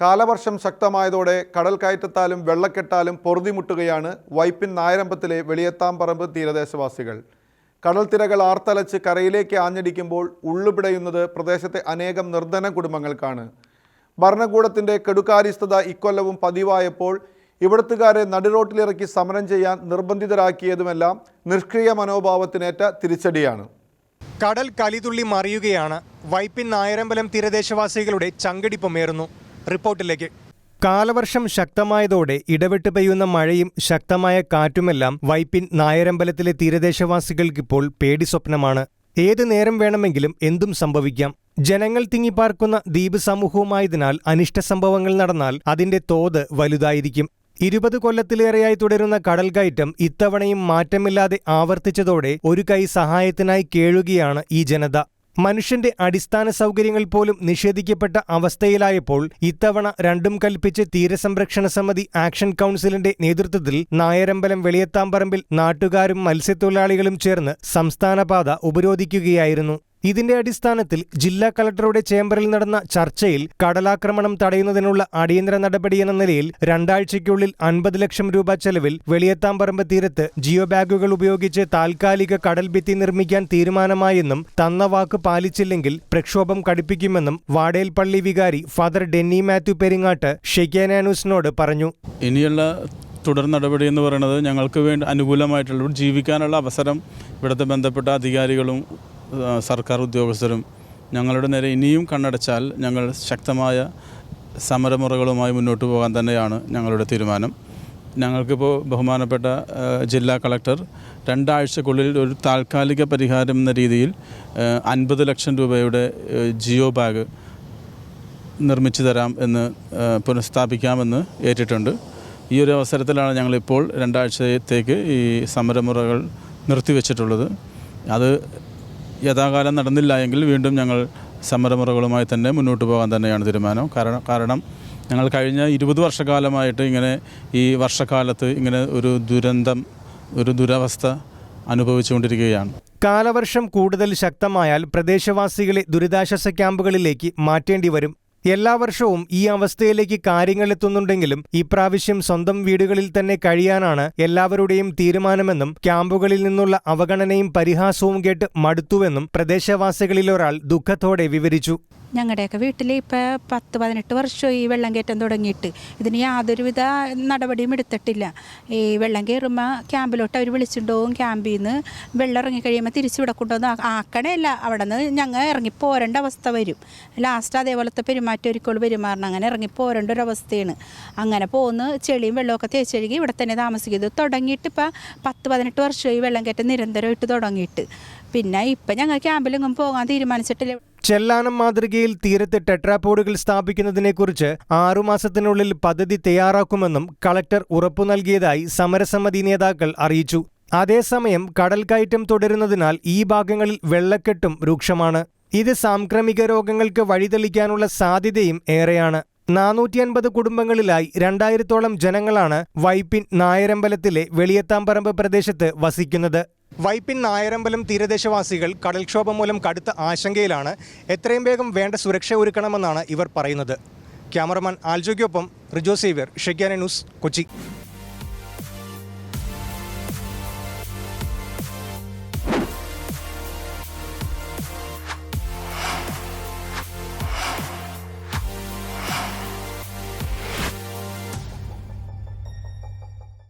കാലവർഷം ശക്തമായതോടെ കടൽ കയറ്റത്താലും വെള്ളക്കെട്ടാലും പൊറുതിമുട്ടുകയാണ് വൈപ്പിൻ നായരമ്പത്തിലെ വെളിയത്താംപറമ്പ് തീരദേശവാസികൾ. കടൽ തിരകൾ ആർത്തലച്ച് കരയിലേക്ക് ആഞ്ഞടിക്കുമ്പോൾ ഉള്ളുപിടയുന്നത് പ്രദേശത്തെ അനേകം നിർധന കുടുംബങ്ങൾക്കാണ്. ഭരണകൂടത്തിന്റെ കെടുകാര്യസ്ഥത ഇക്കൊല്ലവും പതിവായപ്പോൾ ഇവിടത്തുകാരെ നടുറോട്ടിലിറക്കി സമരം ചെയ്യാൻ നിർബന്ധിതരാക്കിയതുമെല്ലാം നിഷ്ക്രിയ മനോഭാവത്തിനേറ്റ തിരിച്ചടിയാണ്. കടൽ കലിതുള്ളി മറിയുകയാണ്. വൈപ്പിൻ നായരമ്പലം തീരദേശവാസികളുടെ ചങ്കടിപ്പമേറുന്നു റിപ്പോർട്ടിലേക്ക്. കാലവർഷം ശക്തമായതോടെ ഇടവിട്ട് പെയ്യുന്ന മഴയും ശക്തമായ കാറ്റുമെല്ലാം വൈപ്പിൻ നായരമ്പലത്തിലെ തീരദേശവാസികൾക്കിപ്പോൾ പേടി സ്വപ്നമാണ്. ഏതു നേരം വേണമെങ്കിലും എന്തും സംഭവിക്കാം. ജനങ്ങൾ തിങ്ങിപ്പാർക്കുന്ന ദ്വീപ് സമൂഹവുമായതിനാൽ അനിഷ്ട സംഭവങ്ങൾ നടന്നാൽ അതിന്റെ തോത് വലുതായിരിക്കും. ഇരുപത് കൊല്ലത്തിലേറെയായി തുടരുന്ന കടൽകയറ്റം ഇത്തവണയും മാറ്റമില്ലാതെ ആവർത്തിച്ചതോടെ ഒരു കൈ സഹായത്തിനായി കേഴുകയാണ് ഈ ജനത. മനുഷ്യന്റെ അടിസ്ഥാന സൗകര്യങ്ങൾ പോലും നിഷേധിക്കപ്പെട്ട അവസ്ഥയിലായപ്പോൾ ഇത്തവണ രണ്ടും കൽപ്പിച്ച് തീരസംരക്ഷണ സമിതി ആക്ഷൻ കൗൺസിലിന്റെ നേതൃത്വത്തിൽ നായരമ്പലം വെളിയത്താമ്പറമ്പിൽ നാട്ടുകാരും മത്സ്യത്തൊഴിലാളികളും ചേർന്ന് സംസ്ഥാനപാത ഉപരോധിക്കുകയായിരുന്നു ഇതിന്റെ അടിസ്ഥാനത്തിൽ ജില്ലാ കളക്ടറുടെ ചേംബറിൽ നടന്ന ചർച്ചയിൽ കടലാക്രമണം തടയുന്നതിനുള്ള അടിയന്തര നടപടിയെന്ന നിലയിൽ രണ്ടാഴ്ചയ്ക്കുള്ളിൽ അൻപത് ലക്ഷം രൂപ ചെലവിൽ വെളിയത്താമ്പറമ്പ് തീരത്ത് ജിയോ ബാഗുകൾ ഉപയോഗിച്ച് താൽക്കാലിക കടൽ ഭിത്തി നിർമ്മിക്കാൻ തീരുമാനമായെന്നും തന്ന വാക്ക് പാലിച്ചില്ലെങ്കിൽ പ്രക്ഷോഭം കടുപ്പിക്കുമെന്നും വാടേൽപ്പള്ളി വികാരി ഫാദർ ഡെന്നി മാത്യു പെരിങ്ങാട്ട് ഷെയ്ക്കാനാനൂസിനോട് പറഞ്ഞു. ഇനിയുള്ള തുടർ നടപടി എന്ന് പറയുന്നത് ഞങ്ങൾക്ക് വേണ്ടി അനുകൂലമായിട്ടുള്ള ജീവിക്കാനുള്ള അവസരം ഇവിടുത്തെ ബന്ധപ്പെട്ട അധികാരികളും സർക്കാർ ഉദ്യോഗസ്ഥരും ഞങ്ങളുടെ നേരെ ഇനിയും കണ്ണടച്ചാൽ ഞങ്ങൾ ശക്തമായ സമരമുറകളുമായി മുന്നോട്ട് പോകാൻ തന്നെയാണ് ഞങ്ങളുടെ തീരുമാനം. ഞങ്ങൾക്കിപ്പോൾ ബഹുമാനപ്പെട്ട ജില്ലാ കളക്ടർ രണ്ടാഴ്ചക്കുള്ളിൽ ഒരു താൽക്കാലിക പരിഹാരം എന്ന രീതിയിൽ അൻപത് ലക്ഷം രൂപയുടെ ജിയോ ബാഗ് നിർമ്മിച്ചു തരാം എന്ന് പുനഃസ്ഥാപിക്കാമെന്ന് ഏറ്റിട്ടുണ്ട്. ഈ ഒരു അവസരത്തിലാണ് ഞങ്ങളിപ്പോൾ രണ്ടാഴ്ചത്തേക്ക് ഈ സമരമുറകൾ നിർത്തിവെച്ചിട്ടുള്ളത്. അത് യഥാകാലം നടന്നില്ല എങ്കിൽ വീണ്ടും ഞങ്ങൾ സമരമുറകളുമായി തന്നെ മുന്നോട്ട് പോകാൻ തന്നെയാണ് തീരുമാനം. കാരണം കാരണം ഞങ്ങൾ കഴിഞ്ഞ ഇരുപത് വർഷക്കാലമായിട്ട് ഇങ്ങനെ ഈ വർഷക്കാലത്ത് ഇങ്ങനെ ഒരു ദുരന്തം ഒരു ദുരവസ്ഥ അനുഭവിച്ചുകൊണ്ടിരിക്കുകയാണ്. കാലവർഷം കൂടുതൽ ശക്തമായാൽ പ്രദേശവാസികളെ ദുരിതാശ്വാസ ക്യാമ്പുകളിലേക്ക് മാറ്റേണ്ടി വരും എല്ലാ വർഷവും ഈ അവസ്ഥയിലേക്ക് കാര്യങ്ങൾ എത്തുന്നുണ്ടെങ്കിലും ഇപ്രാവശ്യം സ്വന്തം വീടുകളിൽ തന്നെ കഴിയാനാണ് എല്ലാവരുടെയും തീരുമാനമെന്നും ക്യാമ്പുകളിൽ നിന്നുള്ള അവഗണനയും പരിഹാസവും കേട്ട് മടുത്തുവെന്നും പ്രദേശവാസികളിലൊരാൾ ദുഃഖത്തോടെ വിവരിച്ചു. ഞങ്ങളുടെയൊക്കെ വീട്ടിൽ ഇപ്പോൾ പത്ത് പതിനെട്ട് വർഷമായി ഈ വെള്ളം കയറ്റം തുടങ്ങിയിട്ട്. ഇതിന് യാതൊരുവിധ നടപടിയും എടുത്തിട്ടില്ല. ഈ വെള്ളം കയറുമ്പോൾ ക്യാമ്പിലോട്ട് അവർ വിളിച്ചിട്ടുണ്ടാവും. ക്യാമ്പിൽ നിന്ന് വെള്ളം ഇറങ്ങി കഴിയുമ്പോൾ തിരിച്ച് ഇവിടെ കൊണ്ടുവന്ന് ആക്കണേല്ല അവിടെ നിന്ന് ഞങ്ങൾ ഇറങ്ങി പോരേണ്ട അവസ്ഥ വരും. ലാസ്റ്റ് അതേപോലത്തെ പെരുമാറ്റം ഒരിക്കൽ പെരുമാറണം. അങ്ങനെ ഇറങ്ങി പോരേണ്ട ഒരു അവസ്ഥയാണ്. അങ്ങനെ പോകുന്ന ചെളിയും വെള്ളമൊക്കെ തേച്ചഴുകി ഇവിടെ തന്നെ താമസിക്കുന്നത് തുടങ്ങിയിട്ട് ഇപ്പോൾ പത്ത് പതിനെട്ട് വർഷമായി വെള്ളം കയറ്റം നിരന്തരമായിട്ട് തുടങ്ങിയിട്ട്. പിന്നെ ഇപ്പം ഞങ്ങൾ ക്യാമ്പിലെങ്ങും പോകാൻ തീരുമാനിച്ചിട്ടില്ല. ചെല്ലാനം മാതൃകയിൽ തീരത്ത് ടെട്രാപോഡുകൾ സ്ഥാപിക്കുന്നതിനെക്കുറിച്ച് ആറുമാസത്തിനുള്ളിൽ പദ്ധതി തയ്യാറാക്കുമെന്നും കളക്ടർ ഉറപ്പു നൽകിയതായി സമരസമിതി നേതാക്കൾ അറിയിച്ചു. അതേസമയം കടൽ കയറ്റം തുടരുന്നതിനാൽ ഈ ഭാഗങ്ങളിൽ വെള്ളക്കെട്ടും രൂക്ഷമാണ്. ഇത് സാംക്രമിക രോഗങ്ങൾക്ക് വഴിതെളിക്കാനുള്ള സാധ്യതയും ഏറെയാണ്. നാനൂറ്റി അൻപത് കുടുംബങ്ങളിലായി രണ്ടായിരത്തോളം ജനങ്ങളാണ് വൈപ്പിൻ നായരമ്പലത്തിലെ വെളിയത്താമ്പറമ്പ് പ്രദേശത്ത് വസിക്കുന്നത്. വൈപ്പിൻ നായരമ്പലം തീരദേശവാസികൾ കടൽക്ഷോഭം മൂലം കടുത്ത ആശങ്കയിലാണ്. എത്രയും വേഗം വേണ്ട സുരക്ഷ ഒരുക്കണമെന്നാണ് ഇവർ പറയുന്നത്. ക്യാമറമാൻ ആൽജോയ്ക്കൊപ്പം റിജോ സേവ്യർ ഷെഗ്യാന ന്യൂസ് കൊച്ചി.